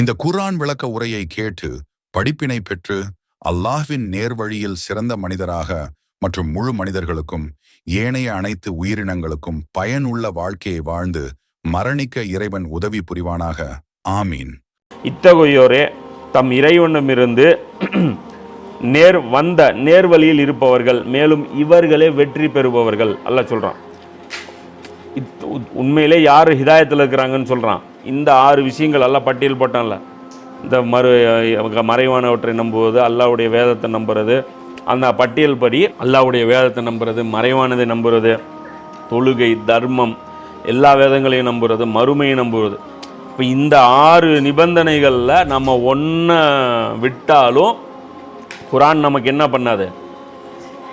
இந்த குர்ஆன் விளக்க உரையை கேட்டு படிப்பினை பெற்று அல்லாஹ்வின் நேர்வழியில் சிறந்த மனிதராக மற்றும் முழு மனிதர்களுக்கும் ஏனைய அனைத்து உயிரினங்களுக்கும் பயனுள்ள வாழ்க்கையை வாழ்ந்து மரணிக்க இறைவன் உதவி புரிவானாக. ஆமீன். இத்தகையோரே தம் இறைவனமிருந்து நேர் வந்த நேர்வழியில் இருப்பவர்கள் மேலும் இவர்களே வெற்றி பெறுபவர்கள் அல்ல சொல்கிறான் உண்மையிலே யார் ஹிதாயத்தில் இருக்கிறாங்கன்னு சொல்கிறான் இந்த ஆறு விஷயங்கள் எல்லாம் பட்டியல் போட்டான்ல. இந்த மறு மறைவானவற்றை நம்புவது அல்லாவுடைய வேதத்தை நம்புறது அந்த பட்டியல் படி அல்லாஹ்வுடைய வேதத்தை நம்புறது மறைவானதை நம்புறது தொழுகை தர்மம் எல்லா வேதங்களையும் நம்புறது மறுமையை நம்புவது. இப்போ இந்த ஆறு நிபந்தனைகளில் நம்ம ஒன்றை விட்டாலும் குரான் நமக்கு என்ன பண்ணாது?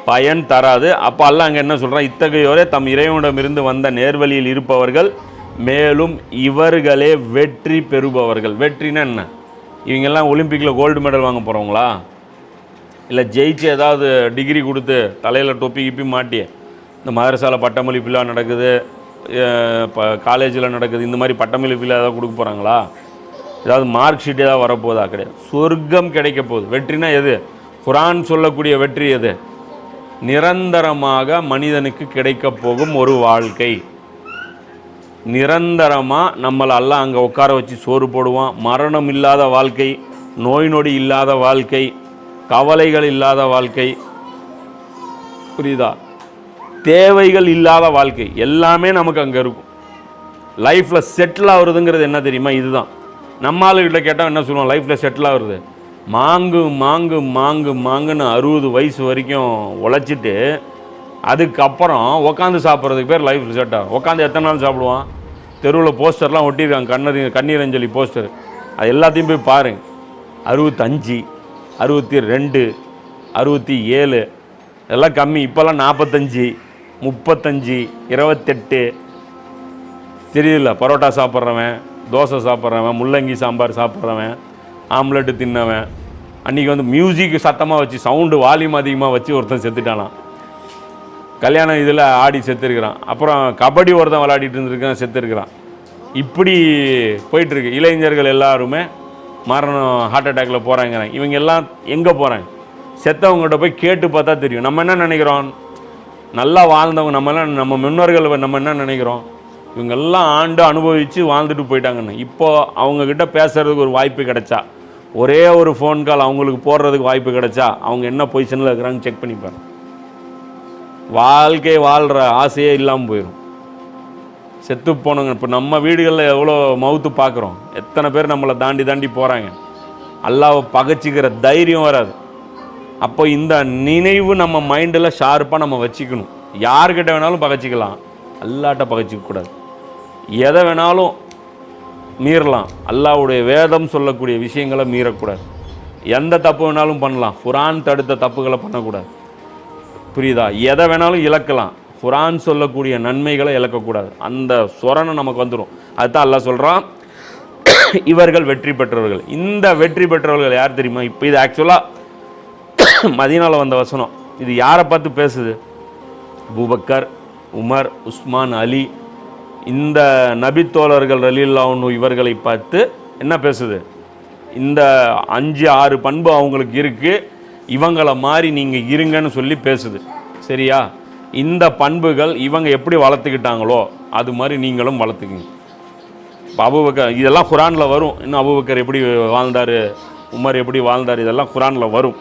பயன் தராது. அப்போ அல்ல அங்கே என்ன சொல்கிறான் இத்தகையோரே தம் இறைவனிடமிருந்து வந்த நேர்வழியில் இருப்பவர்கள் மேலும் இவர்களே வெற்றி பெறுபவர்கள். வெற்றினா என்ன? இவங்கெல்லாம் ஒலிம்பிக்கில் கோல்டு மெடல் வாங்க போகிறவங்களா இல்லை ஜெயிச்சு ஏதாவது டிகிரி கொடுத்து தலையில் தொப்பி கிப்பி மாட்டி இந்த மதரசால பட்டமளிப்பு விழா நடக்குது இப்போ காலேஜில் நடக்குது இந்த மாதிரி பட்டமளிப்பு விழா ஏதாவது கொடுக்க போகிறாங்களா ஏதாவது மார்க் ஷீட் ஏதாவது வரப்போதா? கிடையாது. சொர்க்கம் கிடைக்க போகுது. வெற்றினா எது? குரான் சொல்லக்கூடிய வெற்றி எது? நிரந்தரமாக மனிதனுக்கு கிடைக்கப் போகும் ஒரு வாழ்க்கை. நிரந்தரமாக நம்மளை எல்லாம் அங்கே உட்கார வச்சு சோறு போடுவான். மரணம் இல்லாத வாழ்க்கை நோய் நொடி இல்லாத வாழ்க்கை கவலைகள் இல்லாத வாழ்க்கை. புரியுதா? தேவைகள் இல்லாத வாழ்க்கை. எல்லாமே நமக்கு அங்கே இருக்கும். லைஃப்பில் செட்டில் ஆகுறதுங்கிறது என்ன தெரியுமா? இதுதான். நம்ம ஆளுகிட்ட கேட்டால் என்ன சொல்லுவோம் லைஃப்பில் செட்டில் ஆகுறது. மாங்கு மாங்கு மாங்கு மாங்குன்னு அறுபது வயசு வரைக்கும் உழைச்சிட்டு அதுக்கப்புறம் உட்காந்து சாப்பிட்றதுக்கு பேர் லைஃப் செட் ஆகும் உட்காந்து எத்தனை நாள் சாப்பிடுவான்? தெருவில் போஸ்டர்லாம் ஒட்டியிருக்காங்க கண்ணறி கண்ணீர் அஞ்சலி போஸ்டர் அது எல்லாத்தையும் போய் பாருங்க அறுபத்தஞ்சு அறுபத்தி ரெண்டு அறுபத்தி ஏழு இதெல்லாம் கம்மி. இப்போல்லாம் நாற்பத்தஞ்சு முப்பத்தஞ்சு இருபத்தெட்டு. தெரியல பரோட்டா சாப்பிட்றவன் தோசை சாப்பிட்றவன் முள்ளங்கி சாம்பார் சாப்பிட்றவன். ஆம்லெட்டு தின்னவன். அன்றைக்கி வந்து மியூசிக் சத்தமாக வச்சு சவுண்டு வால்யூம் அதிகமாக வச்சு ஒருத்தன் செத்துட்டானான் கல்யாணம் இதில் ஆடி செத்துருக்கிறான். அப்புறம் கபடி ஒருத்தன் விளையாடிட்டு இருந்திருக்கான் செத்துருக்கிறான். இப்படி போயிட்டுருக்கு. இளைஞர்கள் எல்லாருமே மரணம் ஹார்ட் அட்டாக்ல போகிறாங்க இவங்க எல்லாம் எங்கே போகிறாங்க செத்தவங்ககிட்ட போய் கேட்டு பார்த்தா தெரியும். நம்ம என்ன நினைக்கிறோம்? நல்லா வாழ்ந்தவங்க நம்மலாம் நம்ம முன்னோர்கள் நம்ம என்ன நினைக்கிறோம்? இவங்கெல்லாம் ஆண்டு அனுபவித்து வாழ்ந்துட்டு போயிட்டாங்கன்னு. இப்போது அவங்கக்கிட்ட பேசுகிறதுக்கு ஒரு வாய்ப்பு கிடைச்சா. ஒரே ஒரு ஃபோன் கால் அவங்களுக்கு போடுறதுக்கு வாய்ப்பு கிடைச்சா அவங்க என்ன பொசிஷனில் இருக்கிறாங்க செக் பண்ணிப்பாங்க. வாழ்க்கை வாழ்கிற ஆசையே இல்லாமல் போயிடும் செத்து போனவங்க இப்போ நம்ம வீடுகளில் எவ்வளோ மவுத்து பார்க்குறோம் எத்தனை பேர் நம்மளை தாண்டி தாண்டி போகிறாங்க அல்லாவை பகைச்சிக்கிற தைரியம் வராது. அப்போ இந்த நினைவு நம்ம மைண்டில் ஷார்ப்பாக நம்ம வச்சுக்கணும். யார்கிட்ட வேணாலும் பகச்சிக்கலாம். அல்லாட்ட பகைச்சிக்க கூடாது. எதை வேணாலும் மீறலாம். அல்லாவுடைய வேதம் சொல்லக்கூடிய விஷயங்களை மீறக்கூடாது. எந்த தப்பு வேணாலும் பண்ணலாம். குரான் தடுத்த தப்புகளை பண்ணக்கூடாது. புரியுதா? எதை வேணாலும் இழக்கலாம். குரான் சொல்லக்கூடிய நன்மைகளை இழக்கக்கூடாது. அந்த சொரணை நமக்கு வந்துடும் அதுதான் அல்லாஹ் சொல்கிறான் இவர்கள் வெற்றி பெற்றவர்கள். இந்த வெற்றி பெற்றவர்கள் யார் தெரியுமா? இப்போ இது ஆக்சுவலாக மதினாவில் வந்த வசனம். இது யாரை பார்த்து பேசுது? பூபக்கர் உமர் உஸ்மான் அலி இந்த நபித்தோழர்கள் ரலீல்லாவுன்னு இவர்களை பார்த்து என்ன பேசுது? இந்த அஞ்சு ஆறு பண்பு அவங்களுக்கு இருக்குது இவங்களை மாதிரி நீங்கள் இருங்கன்னு சொல்லி பேசுது. சரியா? இந்த பண்புகள் இவங்க எப்படி வளர்த்துக்கிட்டாங்களோ அது மாதிரி நீங்களும் வளர்த்துக்குங்க. இப்போ அபுபக்கர் இதெல்லாம் குரானில் வரும். இன்னும் அபுபக்கர் எப்படி வாழ்ந்தார்? உமர் எப்படி வாழ்ந்தார்? இதெல்லாம் குரானில் வரும்.